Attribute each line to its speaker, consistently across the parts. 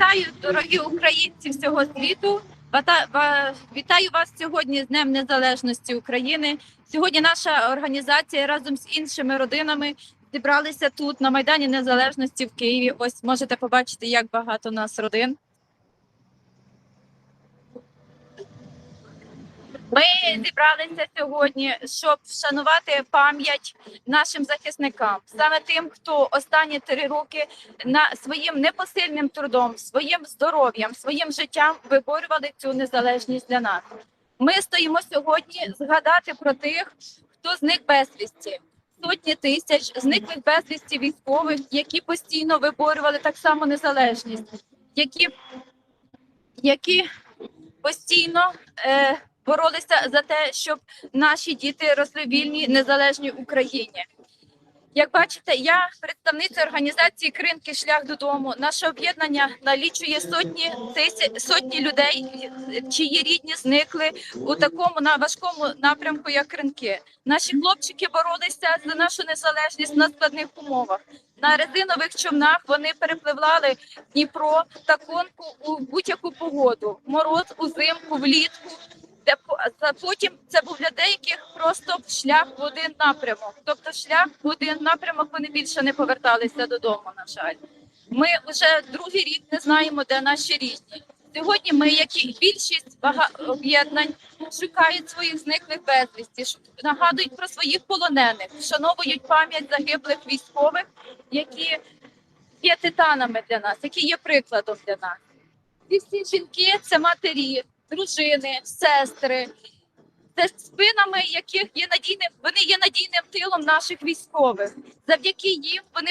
Speaker 1: Вітаю, дорогі українці всього світу. Вітаю вас сьогодні з Днем Незалежності України. Сьогодні наша організація разом з іншими родинами зібралися тут на Майдані Незалежності в Києві. Ось можете побачити, як багато нас родин. Ми зібралися сьогодні, щоб вшанувати пам'ять нашим захисникам, саме тим, хто останні три роки на своїм непосильним трудом, своїм здоров'ям, своїм життям виборювали цю незалежність для нас. Ми стоїмо сьогодні згадати про тих, хто зник безвісті. Сотні тисяч зниклих безвісті військових, які постійно виборювали так само незалежність, які, які постійно е, боролися за те, щоб наші діти росли в вільній незалежній Україні. Як бачите, я представниця організації Кринки Шлях додому. Наше об'єднання налічує сотні тисяч сотні людей, чиї рідні зникли у такому на важкому напрямку, як кринки. Наші хлопчики боролися за нашу незалежність на складних умовах. На резинових човнах вони перепливали Дніпро та конку у будь-яку погоду, мороз, узимку, влітку. Де по- потім це був для деяких просто шлях в один напрямок. Тобто шлях в один напрямок вони більше не поверталися додому. На жаль, ми вже другий рік не знаємо, де наші рідні. Сьогодні ми, як і більшість об'єднань, шукають своїх зниклих безвісті, нагадують про своїх полонених, вшановують пам'ять загиблих військових, які є титанами для нас, які є прикладом для нас. Ці всі жінки це матері, дружини, сестри. Це спинами, яких є надійним, вони є надійним тилом наших військових. Завдяки їм вони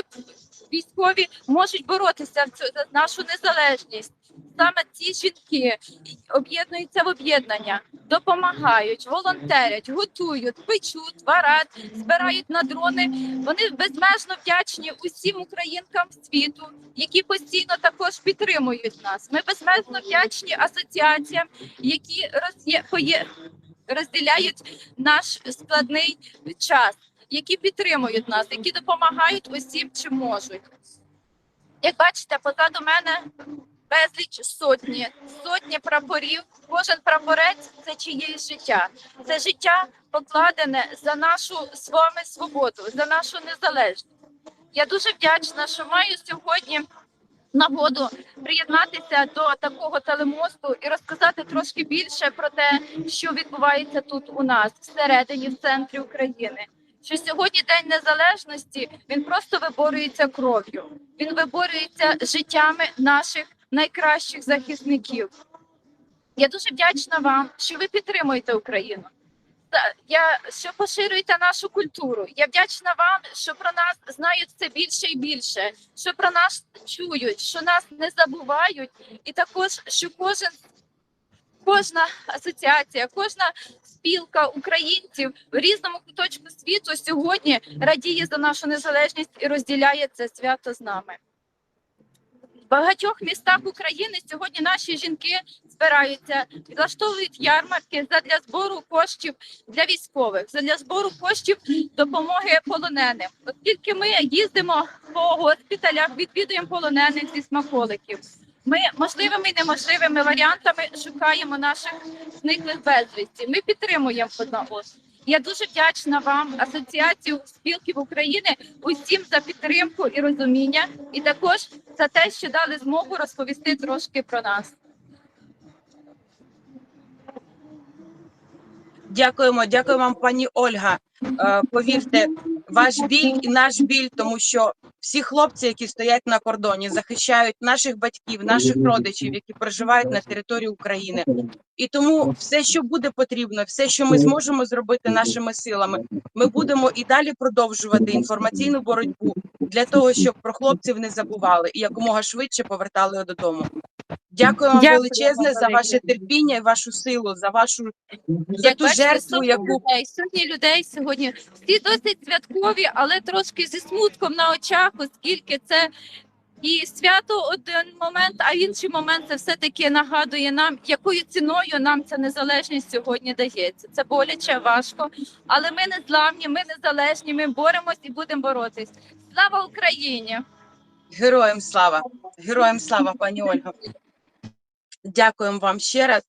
Speaker 1: військові можуть боротися за нашу незалежність. Саме ці жінки об'єднуються в об'єднання, допомагають, волонтерять, готують, печуть, варять, збирають на дрони. Вони безмежно вдячні усім українкам світу, які постійно також підтримують нас. Ми безмежно вдячні асоціаціям, які розділяють наш складний час, які підтримують нас, які допомагають усім, чим можуть. Як бачите, позаду мене безліч сотні, сотні прапорів. Кожен прапорець це чиєсь життя. Це життя покладене за нашу з вами свободу, за нашу незалежність. Я дуже вдячна, що маю сьогодні нагоду приєднатися до такого телемосту і розказати трошки більше про те, що відбувається тут у нас всередині, в центрі України. Що сьогодні День Незалежності він просто виборюється кров'ю. Він виборюється життями наших найкращих захисників. Я дуже вдячна вам, що ви підтримуєте Україну. Я що поширюєте нашу культуру. Я вдячна вам, що про нас знають все більше і більше, що про нас чують, що нас не забувають, і також що кожен. Кожна асоціація, кожна спілка українців в різному куточку світу сьогодні радіє за нашу незалежність і розділяє це свято з нами. Багатьох містах України сьогодні наші жінки збираються, влаштовують ярмарки задля збору коштів для військових, задля збору коштів допомоги полоненим. Оскільки ми їздимо по госпіталях, відвідуємо полонених зі смаколиків. Ми можливими і неможливими варіантами шукаємо наших зниклих безвісті. Ми підтримуємо одна одну. Я дуже вдячна вам, Асоціацію спілків України, усім за підтримку і розуміння, і також за те, що дали змогу розповісти трошки про нас.
Speaker 2: Дякуємо, дякую вам, пані Ольга. Е, Повірте, ваш біль і наш біль, тому що всі хлопці, які стоять на кордоні, захищають наших батьків, наших родичів, які проживають на території України. І тому все, що буде потрібно, все, що ми зможемо зробити нашими силами, ми будемо і далі продовжувати інформаційну боротьбу для того, щоб про хлопців не забували і якомога швидше повертали додому. Дякую вам величезне за ваше терпіння і вашу силу, за вашу за ту жертву, яку
Speaker 1: людей, сотні людей сьогодні всі досить святкові, але трошки зі смутком на очах, оскільки це і свято один момент, а інший момент це все таки нагадує нам, якою ціною нам ця незалежність сьогодні дається. Це боляче, важко, але ми не зламні, ми незалежні, ми боремось і будемо боротись. Слава Україні!
Speaker 2: Героям слава, героям слава, пані Ольга. Дякуємо вам ще раз.